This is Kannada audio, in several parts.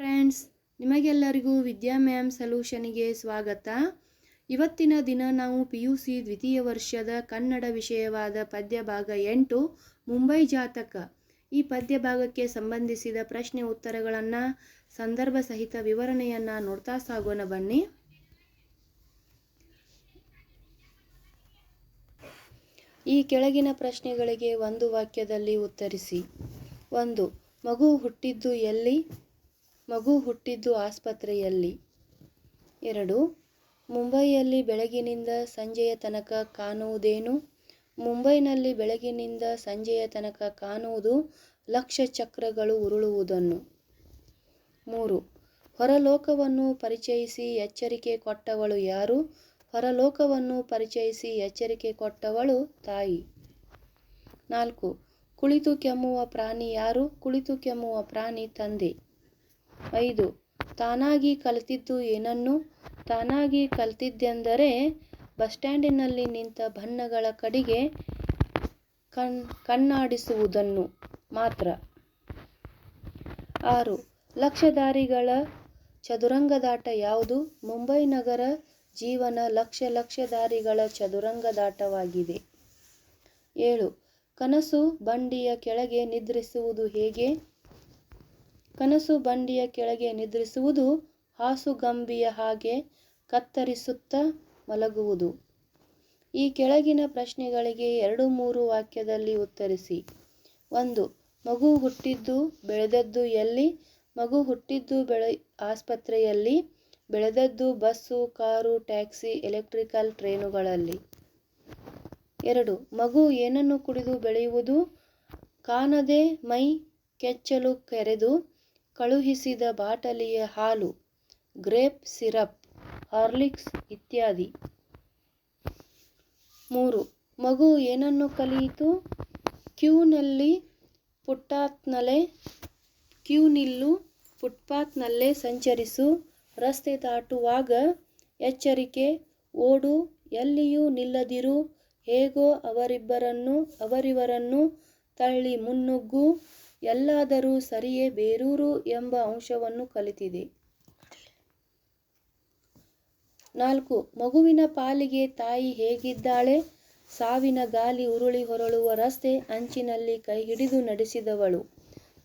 ಫ್ರೆಂಡ್ಸ್, ನಿಮಗೆಲ್ಲರಿಗೂ ವಿದ್ಯಾ ಮ್ಯಾಮ್ ಸೊಲ್ಯೂಷನಿಗೆ ಸ್ವಾಗತ. ಇವತ್ತಿನ ದಿನ ನಾವು ಪಿ ಯು ಸಿ ದ್ವಿತೀಯ ವರ್ಷದ ಕನ್ನಡ ವಿಷಯವಾದ ಪದ್ಯ ಭಾಗ ಎಂಟು, ಮುಂಬೈ ಜಾತಕ. ಈ ಪದ್ಯ ಭಾಗಕ್ಕೆ ಸಂಬಂಧಿಸಿದ ಪ್ರಶ್ನೆ ಉತ್ತರಗಳನ್ನು ಸಂದರ್ಭ ಸಹಿತ ವಿವರಣೆಯನ್ನು ನೋಡ್ತಾ ಸಾಗೋಣ ಬನ್ನಿ. ಈ ಕೆಳಗಿನ ಪ್ರಶ್ನೆಗಳಿಗೆ ಒಂದು ವಾಕ್ಯದಲ್ಲಿ ಉತ್ತರಿಸಿ. ಒಂದು, ಮಗು ಹುಟ್ಟಿದ್ದು ಎಲ್ಲಿ? ಮಗು ಹುಟ್ಟಿದ್ದು ಆಸ್ಪತ್ರೆಯಲ್ಲಿ. ಎರಡು, ಮುಂಬೈಯಲ್ಲಿ ಬೆಳಗಿನಿಂದ ಸಂಜೆಯ ತನಕ ಕಾಣುವುದೇನು? ಮುಂಬೈನಲ್ಲಿ ಬೆಳಗಿನಿಂದ ಸಂಜೆಯ ತನಕ ಕಾಣುವುದು ಲಕ್ಷ ಚಕ್ರಗಳು ಉರುಳುವುದನ್ನು. ಮೂರು, ಹೊರಲೋಕವನ್ನು ಪರಿಚಯಿಸಿ ಎಚ್ಚರಿಕೆ ಕೊಟ್ಟವಳು ಯಾರು? ಹೊರಲೋಕವನ್ನು ಪರಿಚಯಿಸಿ ಎಚ್ಚರಿಕೆ ಕೊಟ್ಟವಳು ತಾಯಿ. ನಾಲ್ಕು, ಕುಳಿತು ಕೆಮ್ಮುವ ಪ್ರಾಣಿ ಯಾರು? ಕುಳಿತು ಕೆಮ್ಮುವ ಪ್ರಾಣಿ ತಂದೆ. ಐದು. ತಾನಾಗಿ ಕಲಿತಿದ್ದು ಏನನ್ನು? ತಾನಾಗಿ ಕಲಿತಿದ್ದೆಂದರೆ ಬಸ್ ಸ್ಟ್ಯಾಂಡಿನಲ್ಲಿ ನಿಂತ ಬಣ್ಣಗಳ ಕಡೆಗೆ ಕಣ್, ಕಣ್ಣಾಡಿಸುವುದನ್ನು ಮಾತ್ರ. ಆರು. ಲಕ್ಷದಾರಿಗಳ ಚದುರಂಗದಾಟ ಯಾವುದು? ಮುಂಬೈ ನಗರ ಜೀವನ ಲಕ್ಷ ಲಕ್ಷದಾರಿಗಳ ಚದುರಂಗದಾಟವಾಗಿದೆ. ಏಳು. ಕನಸು ಬಂಡಿಯ ಕೆಳಗೆ ನಿದ್ರಿಸುವುದು ಹೇಗೆ? ಕನಸು ಬಂಡಿಯ ಕೆಳಗೆ ನಿದ್ರಿಸುವುದು ಹಾಸುಗಂಬಿಯ ಹಾಗೆ ಕತ್ತರಿಸುತ್ತಾ ಮಲಗುವುದು. ಈ ಕೆಳಗಿನ ಪ್ರಶ್ನೆಗಳಿಗೆ ಎರಡು ಮೂರು ವಾಕ್ಯದಲ್ಲಿ ಉತ್ತರಿಸಿ. ಒಂದು, ಮಗು ಹುಟ್ಟಿದ್ದು ಬೆಳೆದದ್ದು ಎಲ್ಲಿ? ಮಗು ಹುಟ್ಟಿದ್ದು ಬೆಳೆ, ಆಸ್ಪತ್ರೆಯಲ್ಲಿ, ಬೆಳೆದದ್ದು ಬಸ್ಸು, ಕಾರು, ಟ್ಯಾಕ್ಸಿ, ಎಲೆಕ್ಟ್ರಿಕಲ್ ಟ್ರೈನುಗಳಲ್ಲಿ. ಎರಡು, ಮಗು ಏನನ್ನು ಕುಡಿದು ಬೆಳೆಯುವುದು? ಕಾಣದೆ ಮೈ ಕೆಚ್ಚಲು ಕೆರೆದು ಕಳುಹಿಸಿದ ಬಾಟಲಿಯ ಹಾಲು, ಗ್ರೇಪ್ ಸಿರಪ್, ಹಾರ್ಲಿಕ್ಸ್ ಇತ್ಯಾದಿ. ಮೂರು, ಮಗು ಏನನ್ನು ಕಲಿಯಿತು? ಕ್ಯೂನಲ್ಲಿ ಪುಟ್ಟಾತ್ನಲೆ ಕ್ಯೂ ನಿಲ್ಲು ಫುಟ್ಪಾತ್ನಲ್ಲೇ ಸಂಚರಿಸು. ರಸ್ತೆ ದಾಟುವಾಗ ಎಚ್ಚರಿಕೆ, ಓಡು, ಎಲ್ಲಿಯೂ ನಿಲ್ಲದಿರು. ಹೇಗೋ ಅವರಿಬ್ಬರನ್ನು, ಅವರಿವರನ್ನು ತಳ್ಳಿ ಮುನ್ನುಗ್ಗು. ಎಲ್ಲಾದರೂ ಸರಿಯೇ ಬೇರೂರು ಎಂಬ ಅಂಶವನ್ನು ಕಲಿತಿದೆ. ನಾಲ್ಕು, ಮಗುವಿನ ಪಾಲಿಗೆ ತಾಯಿ ಹೇಗಿದ್ದಾಳೆ? ಸಾವಿನ ಗಾಲಿ ಉರುಳಿ ಹೊರಳುವ ರಸ್ತೆ ಅಂಚಿನಲ್ಲಿ ಕೈ ಹಿಡಿದು ನಡೆಸಿದವಳು.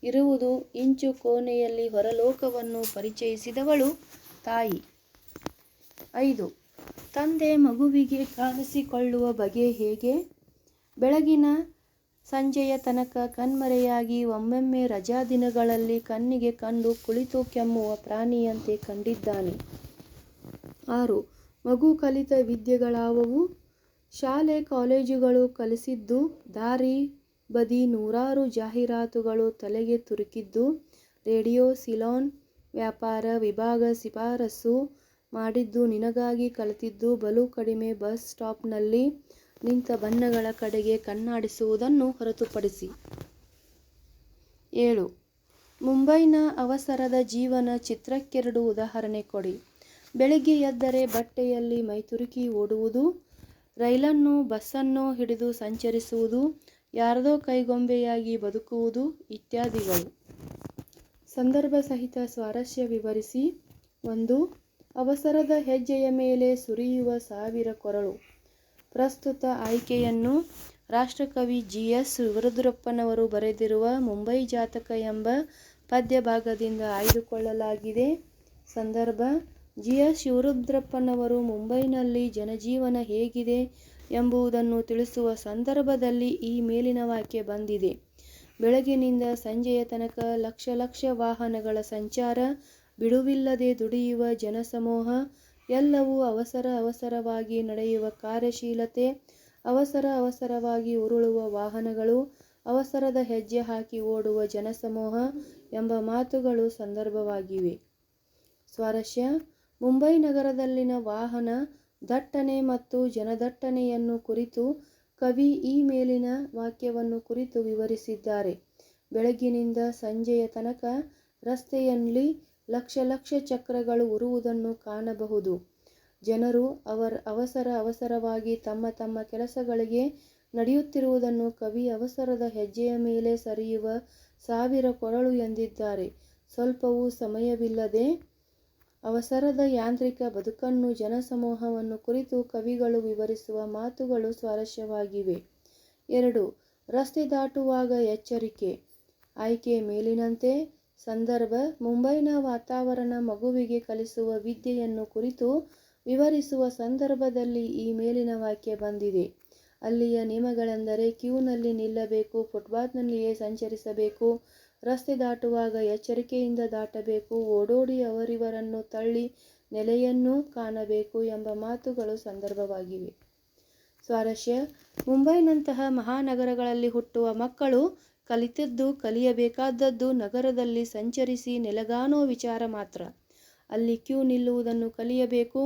ಇರುವುದು ಇಂಚು ಕೋಣೆಯಲ್ಲಿ ಹೊರಲೋಕವನ್ನು ಪರಿಚಯಿಸಿದವಳು ತಾಯಿ. ಐದು, ತಂದೆ ಮಗುವಿಗೆ ಕಾಣಿಸಿಕೊಳ್ಳುವ ಬಗೆ ಹೇಗೆ? ಬೆಳಗಿನ ಸಂಜೆಯ ತನಕ ಕಣ್ಮರೆಯಾಗಿ ಒಮ್ಮೊಮ್ಮೆ ರಜಾ ದಿನಗಳಲ್ಲಿ ಕಣ್ಣಿಗೆ ಕಂಡು ಕುಳಿತು ಕೆಮ್ಮುವ ಪ್ರಾಣಿಯಂತೆ ಕಂಡಿದ್ದಾನೆ. ಆರು, ಮಗು ಕಲಿತ ವಿದ್ಯೆಗಳಾವವು? ಶಾಲೆ, ಕಾಲೇಜುಗಳು ಕಲಿಸಿದ್ದು, ದಾರಿ ಬದಿ ನೂರಾರು ಜಾಹೀರಾತುಗಳು ತಲೆಗೆ ತುರುಕಿದ್ದು, ರೇಡಿಯೋ, ಸಿಲಾನ್, ವ್ಯಾಪಾರ ವಿಭಾಗ ಶಿಫಾರಸು ಮಾಡಿದ್ದು, ನಿನಗಾಗಿ ಕಲಿತಿದ್ದು ಬಲು ಕಡಿಮೆ ಬಸ್ ಸ್ಟಾಪ್ನಲ್ಲಿ ನಿಂತ ಬಣ್ಣಗಳ ಕಡೆಗೆ ಕಣ್ಣಾಡಿಸುವುದನ್ನು ಹೊರತುಪಡಿಸಿ. ಏಳು. ಮುಂಬೈನ ಅವಸರದ ಜೀವನ ಚಿತ್ರಕ್ಕೆರಡು ಉದಾಹರಣೆ ಕೊಡಿ. ಬೆಳಿಗ್ಗೆ ಎದ್ದರೆ ಬಟ್ಟೆಯಲ್ಲಿ ಮೈತುರುಕಿ ಓಡುವುದು, ರೈಲನ್ನು ಬಸ್ಸನ್ನು ಹಿಡಿದು ಸಂಚರಿಸುವುದು, ಯಾರದೋ ಕೈಗೊಂಬೆಯಾಗಿ ಬದುಕುವುದು ಇತ್ಯಾದಿಗಳು. ಸಂದರ್ಭ ಸಹಿತ ಸ್ವಾರಸ್ಯ ವಿವರಿಸಿ. ಒಂದು. ಅವಸರದ ಹೆಜ್ಜೆಯ ಮೇಲೆ ಸುರಿಯುವ ಸಾವಿರ ಕೊರಳು. ಪ್ರಸ್ತುತ ಆಯ್ಕೆಯನ್ನು ರಾಷ್ಟ್ರಕವಿ ಜಿ ಎಸ್ ಶಿವರುದ್ರಪ್ಪನವರು ಬರೆದಿರುವ ಮುಂಬೈ ಜಾತಕ ಎಂಬ ಪದ್ಯಭಾಗದಿಂದ ಆಯ್ದುಕೊಳ್ಳಲಾಗಿದೆ. ಸಂದರ್ಭ ಜಿ ಎಸ್ ಶಿವರುದ್ರಪ್ಪನವರು ಮುಂಬೈನಲ್ಲಿ ಜನಜೀವನ ಹೇಗಿದೆ ಎಂಬುದನ್ನು ತಿಳಿಸುವ ಸಂದರ್ಭದಲ್ಲಿ ಈ ಮೇಲಿನ ವಾಕ್ಯ ಬಂದಿದೆ. ಬೆಳಗಿನಿಂದ ಸಂಜೆಯ ತನಕ ಲಕ್ಷ ಲಕ್ಷ ವಾಹನಗಳ ಸಂಚಾರ, ಬಿಡುವಿಲ್ಲದೆ ದುಡಿಯುವ ಜನಸಮೂಹ ಎಲ್ಲವೂ ಅವಸರ ಅವಸರವಾಗಿ ನಡೆಯುವ ಕಾರ್ಯಶೀಲತೆ, ಅವಸರ ಅವಸರವಾಗಿ ಉರುಳುವ ವಾಹನಗಳು, ಅವಸರದ ಹೆಜ್ಜೆ ಹಾಕಿ ಓಡುವ ಜನಸಮೂಹ ಎಂಬ ಮಾತುಗಳು ಸಂದರ್ಭವಾಗಿವೆ. ಸ್ವಾರಸ್ಯ, ಮುಂಬೈ ನಗರದಲ್ಲಿನ ವಾಹನ ದಟ್ಟಣೆ ಮತ್ತು ಜನದಟ್ಟಣೆಯನ್ನು ಕುರಿತು ಕವಿ ಈ ಮೇಲಿನ ವಾಕ್ಯವನ್ನು ಕುರಿತು ವಿವರಿಸಿದ್ದಾರೆ. ಬೆಳಗಿನಿಂದ ಸಂಜೆಯ ತನಕ ರಸ್ತೆಯಲ್ಲಿ ಲಕ್ಷ ಲಕ್ಷ ಚಕ್ರಗಳು ಉರುವುದನ್ನು ಕಾಣಬಹುದು. ಜನರು ಅವರ ಅವಸರ ಅವಸರವಾಗಿ ತಮ್ಮ ತಮ್ಮ ಕೆಲಸಗಳಿಗೆ ನಡೆಯುತ್ತಿರುವುದನ್ನು ಕವಿ ಅವಸರದ ಹೆಜ್ಜೆಯ ಮೇಲೆ ಸರಿಯುವ ಸಾವಿರ ಕೊರಳು ಎಂದಿದ್ದಾರೆ. ಸ್ವಲ್ಪವೂ ಸಮಯವಿಲ್ಲದೆ ಅವಸರದ ಯಾಂತ್ರಿಕ ಬದುಕನ್ನು ಜನಸಮೂಹವನ್ನು ಕುರಿತು ಕವಿಗಳು ವಿವರಿಸುವ ಮಾತುಗಳು ಸ್ವಾರಸ್ಯವಾಗಿವೆ. ಎರಡು ರಸ್ತೆ ದಾಟುವಾಗ ಎಚ್ಚರಿಕೆ. ಆಯ್ಕೆ ಮೇಲಿನಂತೆ ಸಂದರ್ಭ, ಮುಂಬೈನ ವಾತಾವರಣ ಮಗುವಿಗೆ ಕಲಿಸುವ ವಿದ್ಯೆಯನ್ನು ಕುರಿತು ವಿವರಿಸುವ ಸಂದರ್ಭದಲ್ಲಿ ಈ ಮೇಲಿನ ವಾಕ್ಯ ಬಂದಿದೆ. ಅಲ್ಲಿಯ ನಿಯಮಗಳೆಂದರೆ ಕ್ಯೂನಲ್ಲಿ ನಿಲ್ಲಬೇಕು, ಫುಟ್ಪಾತ್ನಲ್ಲಿಯೇ ಸಂಚರಿಸಬೇಕು, ರಸ್ತೆ ದಾಟುವಾಗ ಎಚ್ಚರಿಕೆಯಿಂದ ದಾಟಬೇಕು, ಓಡೋಡಿ ಅವರಿವರನ್ನು ತಳ್ಳಿ ನೆಲೆಯನ್ನು ಕಾಣಬೇಕು ಎಂಬ ಮಾತುಗಳು ಸಂದರ್ಭವಾಗಿವೆ. ಸ್ವಾರಸ್ಯ, ಮುಂಬೈನಂತಹ ಮಹಾನಗರಗಳಲ್ಲಿ ಹುಟ್ಟುವ ಮಕ್ಕಳು ಕಲಿತದ್ದು ಕಲಿಯಬೇಕಾದದ್ದು ನಗರದಲ್ಲಿ ಸಂಚರಿಸಿ ನೆಲಗಾನೋ ವಿಚಾರ ಮಾತ್ರ. ಅಲ್ಲಿ ಕ್ಯೂ ನಿಲ್ಲುವುದನ್ನು ಕಲಿಯಬೇಕು,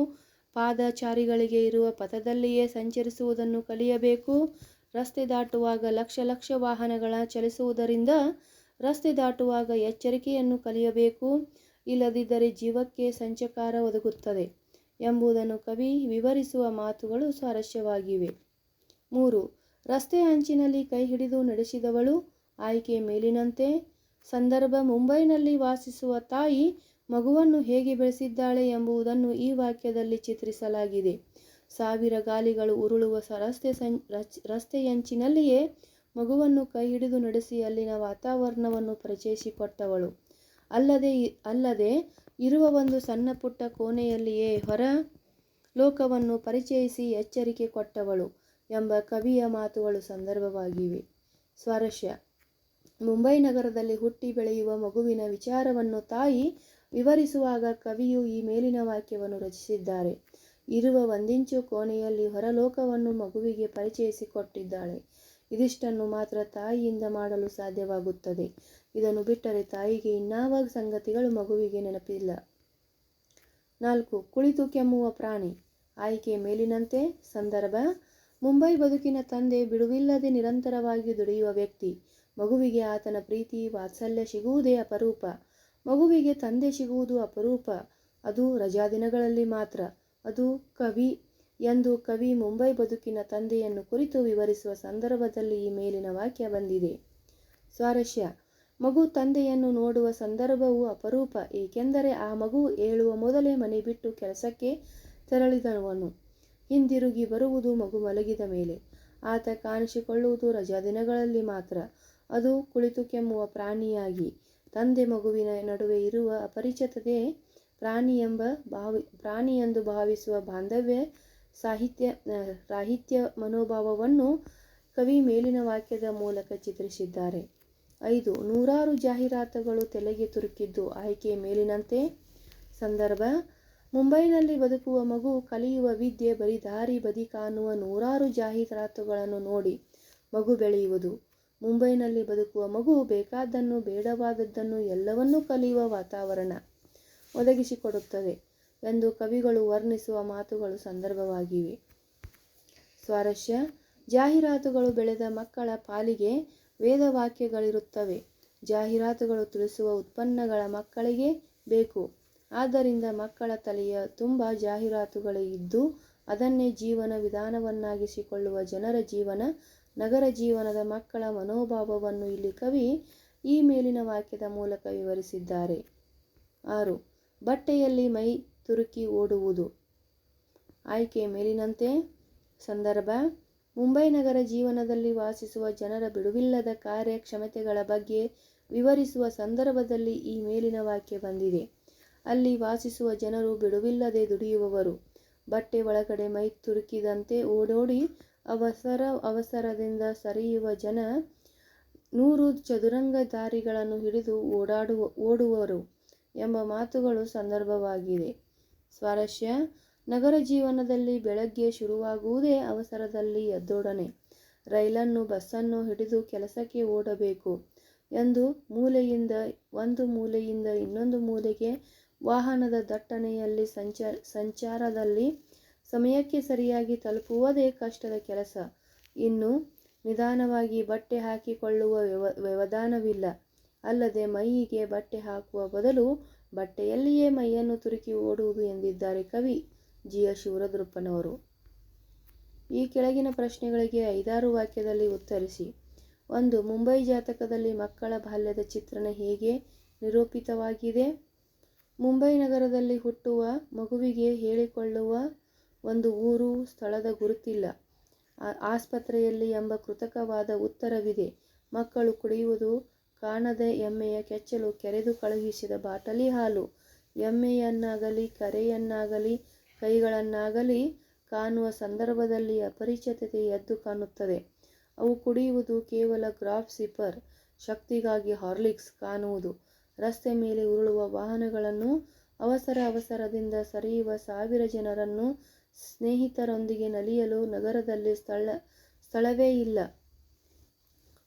ಪಾದಚಾರಿಗಳಿಗೆ ಇರುವ ಪಥದಲ್ಲಿಯೇ ಸಂಚರಿಸುವುದನ್ನು ಕಲಿಯಬೇಕು, ರಸ್ತೆ ದಾಟುವಾಗ ಲಕ್ಷ ಲಕ್ಷ ವಾಹನಗಳ ಚಲಿಸುವುದರಿಂದ ರಸ್ತೆ ದಾಟುವಾಗ ಎಚ್ಚರಿಕೆಯನ್ನು ಕಲಿಯಬೇಕು, ಇಲ್ಲದಿದ್ದರೆ ಜೀವಕ್ಕೆ ಸಂಚಕಾರ ಒದಗುತ್ತದೆ ಎಂಬುದನ್ನು ಕವಿ ವಿವರಿಸುವ ಮಾತುಗಳು ಸ್ವಾರಸ್ಯವಾಗಿವೆ. ಮೂರು, ರಸ್ತೆ ಅಂಚಿನಲ್ಲಿ ಕೈ ಹಿಡಿದು ನಡೆಸಿದವಳು ಆಯ್ಕೆ ಮೇಲಿನಂತೆ ಸಂದರ್ಭ ಮುಂಬೈನಲ್ಲಿ ವಾಸಿಸುವ ತಾಯಿ ಮಗುವನ್ನು ಹೇಗೆ ಬೆಳೆಸಿದ್ದಾಳೆ ಎಂಬುದನ್ನು ಈ ವಾಕ್ಯದಲ್ಲಿ ಚಿತ್ರಿಸಲಾಗಿದೆ. ಸಾವಿರ ಗಾಲಿಗಳು ಉರುಳುವ ರಸ್ತೆ ಸಂ ರಸ್ತೆಯಂಚಿನಲ್ಲಿಯೇ ಮಗುವನ್ನು ಕೈ ಹಿಡಿದು ನಡೆಸಿ ಅಲ್ಲಿನ ವಾತಾವರಣವನ್ನು ಪರಿಚಯಿಸಿಕೊಟ್ಟವಳು. ಅಲ್ಲದೆ ಅಲ್ಲದೆ ಇರುವ ಒಂದು ಸಣ್ಣ ಪುಟ್ಟ ಕೋಣೆಯಲ್ಲಿಯೇ ಹೊರ ಲೋಕವನ್ನು ಪರಿಚಯಿಸಿ ಎಚ್ಚರಿಕೆ ಕೊಟ್ಟವಳು ಎಂಬ ಕವಿಯ ಮಾತುಗಳು ಸಂದರ್ಭವಾಗಿವೆ. ಸ್ವಾರಸ್ಯ. ಮುಂಬೈ ನಗರದಲ್ಲಿ ಹುಟ್ಟಿ ಬೆಳೆಯುವ ಮಗುವಿನ ವಿಚಾರವನ್ನು ತಾಯಿ ವಿವರಿಸುವಾಗ ಕವಿಯು ಈ ಮೇಲಿನ ವಾಕ್ಯವನ್ನು ರಚಿಸಿದ್ದಾರೆ. ಇರುವ ಒಂದಿಂಚು ಕೋಣೆಯಲ್ಲಿ ಹೊರಲೋಕವನ್ನು ಮಗುವಿಗೆ ಪರಿಚಯಿಸಿಕೊಟ್ಟಿದ್ದಾಳೆ. ಇದಿಷ್ಟನ್ನು ಮಾತ್ರ ತಾಯಿಯಿಂದ ಮಾಡಲು ಸಾಧ್ಯವಾಗುತ್ತದೆ. ಇದನ್ನು ಬಿಟ್ಟರೆ ತಾಯಿಗೆ ಇನ್ನಾವ ಸಂಗತಿಗಳು ಮಗುವಿಗೆ ನೆನಪಿಲ್ಲ. ನಾಲ್ಕು, ಕುಳಿತು ಕೆಮ್ಮುವ ಪ್ರಾಣಿ. ಆಯ್ಕೆ ಮೇಲಿನಂತೆ. ಸಂದರ್ಭ, ಮುಂಬೈ ಬದುಕಿನ ತಂದೆ ಬಿಡುವಿಲ್ಲದೆ ನಿರಂತರವಾಗಿ ದುಡಿಯುವ ವ್ಯಕ್ತಿ. ಮಗುವಿಗೆ ಆತನ ಪ್ರೀತಿ ವಾತ್ಸಲ್ಯ ಸಿಗುವುದೇ ಅಪರೂಪ. ಮಗುವಿಗೆ ತಂದೆ ಸಿಗುವುದು ಅಪರೂಪ. ಅದು ರಜಾದಿನಗಳಲ್ಲಿ ಮಾತ್ರ. ಅದು ಕವಿ ಎಂದು ಕವಿ ಮುಂಬೈ ಬದುಕಿನ ತಂದೆಯನ್ನು ಕುರಿತು ವಿವರಿಸುವ ಸಂದರ್ಭದಲ್ಲಿ ಈ ಮೇಲಿನ ವಾಕ್ಯ ಬಂದಿದೆ. ಸ್ವಾರಸ್ಯ. ಮಗು ತಂದೆಯನ್ನು ನೋಡುವ ಸಂದರ್ಭವು ಅಪರೂಪ. ಏಕೆಂದರೆ ಆ ಮಗು ಏಳುವ ಮೊದಲೇ ಮನೆ ಬಿಟ್ಟು ಕೆಲಸಕ್ಕೆ ತೆರಳಿದವನು. ಹಿಂದಿರುಗಿ ಬರುವುದು ಮಗು ಮಲಗಿದ ಮೇಲೆ. ಆತ ಕಾಣಿಸಿಕೊಳ್ಳುವುದು ರಜಾದಿನಗಳಲ್ಲಿ ಮಾತ್ರ. ಅದು ಕುಳಿತು ಕೆಮ್ಮುವ ಪ್ರಾಣಿಯಾಗಿ. ತಂದೆ ಮಗುವಿನ ನಡುವೆ ಇರುವ ಅಪರಿಚಿತತೆ ಪ್ರಾಣಿ ಎಂಬ ಭಾವಿ ಪ್ರಾಣಿ ಎಂದು ಭಾವಿಸುವ ಬಾಂಧವ್ಯ, ಸಾಹಿತ್ಯ ಸಾಹಿತ್ಯ ಮನೋಭಾವವನ್ನು ಕವಿ ಮೇಲಿನ ವಾಕ್ಯದ ಮೂಲಕ ಚಿತ್ರಿಸಿದ್ದಾರೆ. ಐದು, ನೂರಾರು ಜಾಹೀರಾತುಗಳು ತಲೆಗೆ ತುರುಕಿದ್ದು ಆಯ್ಕೆ ಮೇಲಿನಂತೆ. ಸಂದರ್ಭ, ಮುಂಬೈನಲ್ಲಿ ಬದುಕುವ ಮಗು ಕಲಿಯುವ ವಿದ್ಯೆ ಬರೀ ದಾರಿ ಬದಿ ಕಾಣುವ ನೂರಾರು ಜಾಹೀರಾತುಗಳನ್ನು ನೋಡಿ ಮಗು ಬೆಳೆಯುವುದು. ಮುಂಬೈನಲ್ಲಿ ಬದುಕುವ ಮಗು ಬೇಕಾದ್ದನ್ನು, ಬೇಡವಾದದ್ದನ್ನು ಎಲ್ಲವನ್ನೂ ಕಲಿಯುವ ವಾತಾವರಣ ಒದಗಿಸಿಕೊಡುತ್ತದೆ ಎಂದು ಕವಿಗಳು ವರ್ಣಿಸುವ ಮಾತುಗಳು ಸಂದರ್ಭವಾಗಿವೆ. ಸ್ವಾರಸ್ಯ, ಜಾಹೀರಾತುಗಳು ಬೆಳೆದ ಮಕ್ಕಳ ಪಾಲಿಗೆ ವೇದವಾಕ್ಯಗಳಿರುತ್ತವೆ ಜಾಹೀರಾತುಗಳು ತಿಳಿಸುವ ಉತ್ಪನ್ನಗಳ ಮಕ್ಕಳಿಗೆ ಬೇಕು. ಆದ್ದರಿಂದ ಮಕ್ಕಳ ತಲೆಯ ತುಂಬ ಜಾಹೀರಾತುಗಳೇ ಇದ್ದು, ಅದನ್ನೇ ಜೀವನ ವಿಧಾನವನ್ನಾಗಿಸಿಕೊಳ್ಳುವ ಜನರ ಜೀವನ ನಗರ ಜೀವನದ ಮಕ್ಕಳ ಮನೋಭಾವವನ್ನು ಇಲ್ಲಿ ಕವಿ ಈ ಮೇಲಿನ ವಾಕ್ಯದ ಮೂಲಕ ವಿವರಿಸಿದ್ದಾರೆ. ಆರು, ಬಟ್ಟೆಯಲ್ಲಿ ಮೈ ತುರುಕಿ ಓಡುವುದು. ಆಯ್ಕೆ ಮೇಲಿನಂತೆ, ಸಂದರ್ಭ, ಮುಂಬೈ ನಗರ ಜೀವನದಲ್ಲಿ ವಾಸಿಸುವ ಜನರ ಬಿಡುವಿಲ್ಲದ ಕಾರ್ಯಕ್ಷಮತೆಗಳ ಬಗ್ಗೆ ವಿವರಿಸುವ ಸಂದರ್ಭದಲ್ಲಿ ಈ ಮೇಲಿನ ವಾಕ್ಯ ಬಂದಿದೆ. ಅಲ್ಲಿ ವಾಸಿಸುವ ಜನರು ಬಿಡುವಿಲ್ಲದೆ ದುಡಿಯುವವರು. ಬಟ್ಟೆ ಒಳಗಡೆ ಮೈ ತುರುಕಿದಂತೆ ಓಡೋಡಿ ಅವಸರ ಅವಸರದಿಂದ ಸರಿಯುವ ಜನ ನೂರು ಚದುರಂಗ ದಾರಿಗಳನ್ನು ಹಿಡಿದು ಓಡಾಡುವ ಓಡುವರು ಎಂಬ ಮಾತುಗಳು ಸಂದರ್ಭವಾಗಿದೆ. ಸ್ವಾರಸ್ಯ, ನಗರ ಜೀವನದಲ್ಲಿ ಬೆಳಗ್ಗೆ ಶುರುವಾಗುವುದೇ ಅವಸರದಲ್ಲಿ ಎದ್ದೊಡನೆ. ರೈಲನ್ನು, ಬಸ್ಸನ್ನು ಹಿಡಿದು ಕೆಲಸಕ್ಕೆ ಓಡಬೇಕು ಎಂದು ಮೂಲೆಯಿಂದ, ಒಂದು ಮೂಲೆಯಿಂದ ಇನ್ನೊಂದು ಮೂಲೆಗೆ ವಾಹನದ ದಟ್ಟಣೆಯಲ್ಲಿ ಸಂಚಾರ ಸಂಚಾರದಲ್ಲಿ ಸಮಯಕ್ಕೆ ಸರಿಯಾಗಿ ತಲುಪುವುದೇ ಕಷ್ಟದ ಕೆಲಸ. ಇನ್ನು ನಿಧಾನವಾಗಿ ಬಟ್ಟೆ ಹಾಕಿಕೊಳ್ಳುವ ವ್ಯವ, ವ್ಯವಧಾನವಿಲ್ಲ. ಅಲ್ಲದೆ ಮೈಯಿಗೆ ಬಟ್ಟೆ ಹಾಕುವ ಬದಲು ಬಟ್ಟೆಯಲ್ಲಿಯೇ ಮೈಯನ್ನು ತುರುಕಿ ಓಡುವುದು ಎಂದಿದ್ದಾರೆ ಕವಿ ಜಿ. ಎಸ್. ಶಿವರುದ್ರಪ್ಪನವರು. ಈ ಕೆಳಗಿನ ಪ್ರಶ್ನೆಗಳಿಗೆ ಐದಾರು ವಾಕ್ಯದಲ್ಲಿ ಉತ್ತರಿಸಿ. ಒಂದು, ಮುಂಬೈ ಜಾತಕದಲ್ಲಿ ಮಕ್ಕಳ ಬಾಲ್ಯದ ಚಿತ್ರಣ ಹೇಗೆ ನಿರೂಪಿತವಾಗಿದೆ? ಮುಂಬೈ ನಗರದಲ್ಲಿ ಹುಟ್ಟುವ ಮಗುವಿಗೆ ಹೇಳಿಕೊಳ್ಳುವ ಒಂದು ಊರು ಸ್ಥಳದ ಗುರುತಿಲ್ಲ. ಆಸ್ಪತ್ರೆಯಲ್ಲಿ ಎಂಬ ಕೃತಕವಾದ ಉತ್ತರವಿದೆ. ಮಕ್ಕಳು ಕುಡಿಯುವುದು ಕಾಣದ ಎಮ್ಮೆಯ ಕೆಚ್ಚಲು ಕೆರೆದು ಕಳುಹಿಸಿದ ಬಾಟಲಿ ಹಾಲು. ಎಮ್ಮೆಯನ್ನಾಗಲಿ, ಕರೆಯನ್ನಾಗಲಿ, ಕೈಗಳನ್ನಾಗಲಿ ಕಾಣುವ ಸಂದರ್ಭದಲ್ಲಿ ಅಪರಿಚಿತತೆ ಎದ್ದು ಕಾಣುತ್ತದೆ. ಅವು ಕುಡಿಯುವುದು ಕೇವಲ ಗ್ರಾಫ್ ಸಿಪರ್ ಶಕ್ತಿಗಾಗಿ ಹಾರ್ಲಿಕ್ಸ್ ಕಾಣುವುದು. ರಸ್ತೆ ಮೇಲೆ ಉರುಳುವ ವಾಹನಗಳನ್ನು ಅವಸರ ಅವಸರದಿಂದ ಸರಿಯುವ ಸಾವಿರ ಜನರನ್ನು ಸ್ನೇಹಿತರೊಂದಿಗೆ ನಲಿಯಲು ನಗರದಲ್ಲಿ ಸ್ಥಳ, ಸ್ಥಳವೇ ಇಲ್ಲ.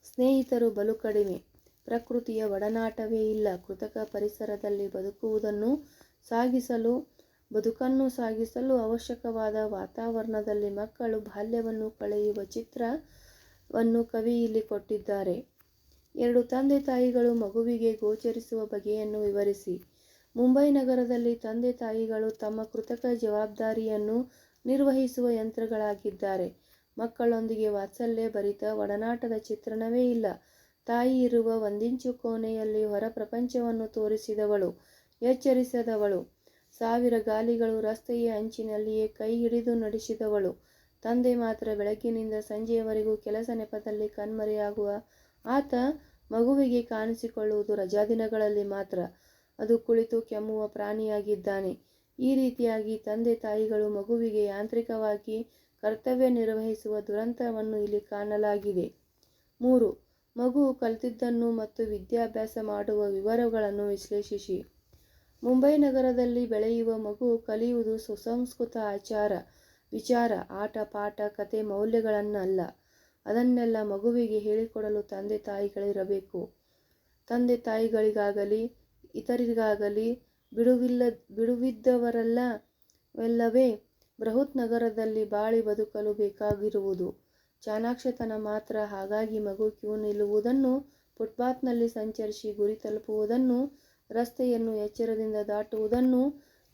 ಸ್ನೇಹಿತರು ಬಲು ಕಡಿಮೆ. ಪ್ರಕೃತಿಯ ಒಡನಾಟವೇ ಇಲ್ಲ. ಕೃತಕ ಪರಿಸರದಲ್ಲಿ ಬದುಕುವುದನ್ನು ಸಾಗಿಸಲು, ಬದುಕನ್ನು ಸಾಗಿಸಲು ಅವಶ್ಯಕವಾದ ವಾತಾವರಣದಲ್ಲಿ ಮಕ್ಕಳು ಬಾಲ್ಯವನ್ನು ಕಳೆಯುವ ಚಿತ್ರವನ್ನು ಕವಿ ಇಲ್ಲಿ ಕೊಟ್ಟಿದ್ದಾರೆ. ಎರಡು ತಂದೆ ತಾಯಿಗಳು ಮಗುವಿಗೆ ಗೋಚರಿಸುವ ಬಗೆಯನ್ನು ವಿವರಿಸಿ. ಮುಂಬೈ ನಗರದಲ್ಲಿ ತಂದೆ ತಾಯಿಗಳು ತಮ್ಮ ಕೃತಕ ಜವಾಬ್ದಾರಿಯನ್ನು ನಿರ್ವಹಿಸುವ ಯಂತ್ರಗಳಾಗಿದ್ದಾರೆ. ಮಕ್ಕಳೊಂದಿಗೆ ವಾತ್ಸಲ್ಯ ಭರಿತ ಒಡನಾಟದ ಚಿತ್ರಣವೇ ಇಲ್ಲ. ತಾಯಿ ಇರುವ ಒಂದಿಂಚು ಕೋಣೆಯಲ್ಲಿ ಹೊರ ಪ್ರಪಂಚವನ್ನು ತೋರಿಸಿದವಳು, ಎಚ್ಚರಿಸದವಳು. ಸಾವಿರ ಗಾಲಿಗಳು ರಸ್ತೆಯ ಅಂಚಿನಲ್ಲಿಯೇ ಕೈ ಹಿಡಿದು ನಡೆಸಿದವಳು. ತಂದೆ ಮಾತ್ರ ಬೆಳಗ್ಗಿನಿಂದ ಸಂಜೆಯವರೆಗೂ ಕೆಲಸ ನೆಪದಲ್ಲಿ ಕಣ್ಮರೆಯಾಗುವ ಆತ ಮಗುವಿಗೆ ಕಾಣಿಸಿಕೊಳ್ಳುವುದು ರಜಾದಿನಗಳಲ್ಲಿ ಮಾತ್ರ. ಅದು ಕುಳಿತು ಕೆಮ್ಮುವ ಪ್ರಾಣಿಯಾಗಿದ್ದಾನೆ. ಈ ರೀತಿಯಾಗಿ ತಂದೆ ತಾಯಿಗಳು ಮಗುವಿಗೆ ಯಾಂತ್ರಿಕವಾಗಿ ಕರ್ತವ್ಯ ನಿರ್ವಹಿಸುವ ದುರಂತವನ್ನು ಇಲ್ಲಿ ಕಾಣಲಾಗಿದೆ. ಮೂರು, ಮಗು ಕಲಿತಿದ್ದನ್ನು ಮತ್ತು ವಿದ್ಯಾಭ್ಯಾಸ ಮಾಡುವ ವಿವರಗಳನ್ನು ವಿಶ್ಲೇಷಿಸಿ. ಮುಂಬೈ ನಗರದಲ್ಲಿ ಬೆಳೆಯುವ ಮಗು ಕಲಿಯುವುದು ಸುಸಂಸ್ಕೃತ ಆಚಾರ, ವಿಚಾರ, ಆಟ, ಪಾಠ, ಕತೆ, ಮೌಲ್ಯಗಳನ್ನಲ್ಲ. ಅದನ್ನೆಲ್ಲ ಮಗುವಿಗೆ ಹೇಳಿಕೊಡಲು ತಂದೆ ತಾಯಿಗಳಿರಬೇಕು. ತಂದೆ ತಾಯಿಗಳಿಗಾಗಲಿ ಇತರರಿಗಾಗಲಿ ಬಿಡುವಿಲ್ಲ ಬಿಡುವಿದ್ದವರಲ್ಲ ವೆಲ್ಲವೇ ಬೃಹತ್ ನಗರದಲ್ಲಿ ಬಾಳಿ ಬದುಕಲು ಬೇಕಾಗಿರುವುದು. ಚಾಣಾಕ್ಷತನ ಮಾತ್ರ ಹಾಗಾಗಿ ಮಗು ಕ್ಯೂ ನಿಲ್ಲುವುದನ್ನು, ಫುಟ್ಪಾತ್ನಲ್ಲಿ ಸಂಚರಿಸಿ ಗುರಿ ತಲುಪುವುದನ್ನು, ರಸ್ತೆಯನ್ನು ಎಚ್ಚರದಿಂದ ದಾಟುವುದನ್ನು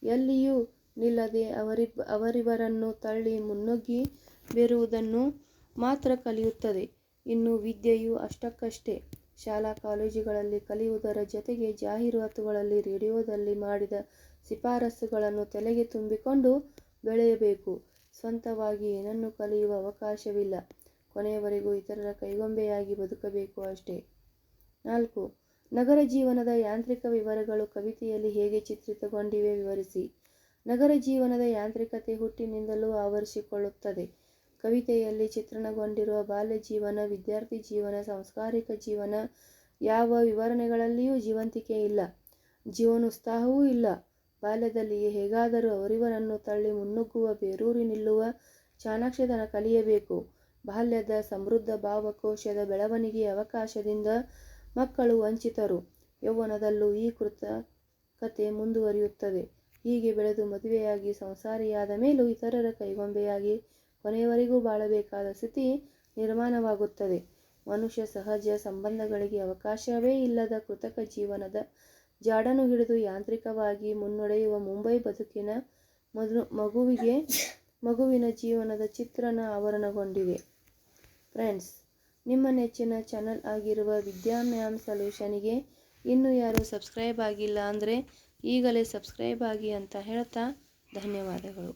ಎಲ್ಲಿಯೂ ನಿಲ್ಲದೆ ಅವರಿಬ್, ಅವರಿವರನ್ನು ತಳ್ಳಿ ಮುನ್ನುಗ್ಗಿ ಬೇರುವುದನ್ನು ಮಾತ್ರ ಕಲಿಯುತ್ತದೆ. ಇನ್ನು ವಿದ್ಯೆಯು ಅಷ್ಟಕ್ಕಷ್ಟೇ. ಶಾಲಾ ಕಾಲೇಜುಗಳಲ್ಲಿ ಕಲಿಯುವುದರ ಜೊತೆಗೆ ಜಾಹೀರಾತುಗಳಲ್ಲಿ ರೇಡಿಯೋದಲ್ಲಿ ಮಾಡಿದ ಶಿಫಾರಸುಗಳನ್ನು ತಲೆಗೆ ತುಂಬಿಕೊಂಡು ಬೆಳೆಯಬೇಕು. ಸ್ವಂತವಾಗಿ ಏನನ್ನೂ ಕಲಿಯುವ ಅವಕಾಶವಿಲ್ಲ. ಕೊನೆಯವರೆಗೂ ಇತರರ ಕೈಗೊಂಬೆಯಾಗಿ ಬದುಕಬೇಕು ಅಷ್ಟೇ. ನಾಲ್ಕು. ನಗರ ಜೀವನದ ಯಾಂತ್ರಿಕ ವಿವರಗಳು ಕವಿತೆಯಲ್ಲಿ ಹೇಗೆ ಚಿತ್ರಿತಗೊಂಡಿವೆ ವಿವರಿಸಿ. ನಗರ ಜೀವನದ ಯಾಂತ್ರಿಕತೆ ಹುಟ್ಟಿನಿಂದಲೂ ಆವರಿಸಿಕೊಳ್ಳುತ್ತದೆ. ಕವಿತೆಯಲ್ಲಿ ಚಿತ್ರಣಗೊಂಡಿರುವ ಬಾಲ್ಯ ಜೀವನ, ವಿದ್ಯಾರ್ಥಿ ಜೀವನ, ಸಾಂಸ್ಕಾರಿಕ ಜೀವನ, ಯಾವ ವಿವರಣೆಗಳಲ್ಲಿಯೂ ಜೀವಂತಿಕೆ ಇಲ್ಲ, ಜೀವನೋತ್ಸಾಹವೂ ಇಲ್ಲ. ಬಾಲ್ಯದಲ್ಲಿಯೇ ಹೇಗಾದರೂ ಅವರಿವರನ್ನು ತಳ್ಳಿ ಮುನ್ನುಗ್ಗುವ, ಬೇರೂರಿ ನಿಲ್ಲುವ ಚಾಣಾಕ್ಷತನ ಕಲಿಯಬೇಕು. ಬಾಲ್ಯದ ಸಮೃದ್ಧ ಭಾವಕೋಶದ ಬೆಳವಣಿಗೆಯ ಅವಕಾಶದಿಂದ ಮಕ್ಕಳು ವಂಚಿತರು. ಯೌವನದಲ್ಲೂ ಈ ಕೃತ ಕತೆ ಮುಂದುವರಿಯುತ್ತದೆ. ಹೀಗೆ ಬೆಳೆದು ಮದುವೆಯಾಗಿ, ಸಂಸಾರಿಯಾದ ಮೇಲೂ ಇತರರ ಕೈಗೊಂಬೆಯಾಗಿ ಕೊನೆಯವರೆಗೂ ಬಾಳಬೇಕಾದ ಸ್ಥಿತಿ ನಿರ್ಮಾಣವಾಗುತ್ತದೆ. ಮನುಷ್ಯ ಸಹಜ ಸಂಬಂಧಗಳಿಗೆ ಅವಕಾಶವೇ ಇಲ್ಲದ ಕೃತಕ ಜೀವನದ ಜಾಡನ್ನು ಹಿಡಿದು ಯಾಂತ್ರಿಕವಾಗಿ ಮುನ್ನಡೆಯುವ ಮುಂಬೈ ಬದುಕಿನ ಮದು, ಮಗುವಿಗೆ ಮಗುವಿನ ಜೀವನದ ಚಿತ್ರಣ ಆವರಣಗೊಂಡಿದೆ. ಫ್ರೆಂಡ್ಸ್, ನಿಮ್ಮ ನೆಚ್ಚಿನ ಚಾನಲ್ ಆಗಿರುವ ವಿದ್ಯಾ ಮ್ಯಾಮ್ ಸೊಲ್ಯೂಷನಿಗೆ ಇನ್ನೂ ಯಾರು ಸಬ್ಸ್ಕ್ರೈಬ್ ಆಗಿಲ್ಲ ಅಂದರೆ ಈಗಲೇ ಸಬ್ಸ್ಕ್ರೈಬ್ ಆಗಿ ಅಂತ ಹೇಳ್ತಾ ಧನ್ಯವಾದಗಳು.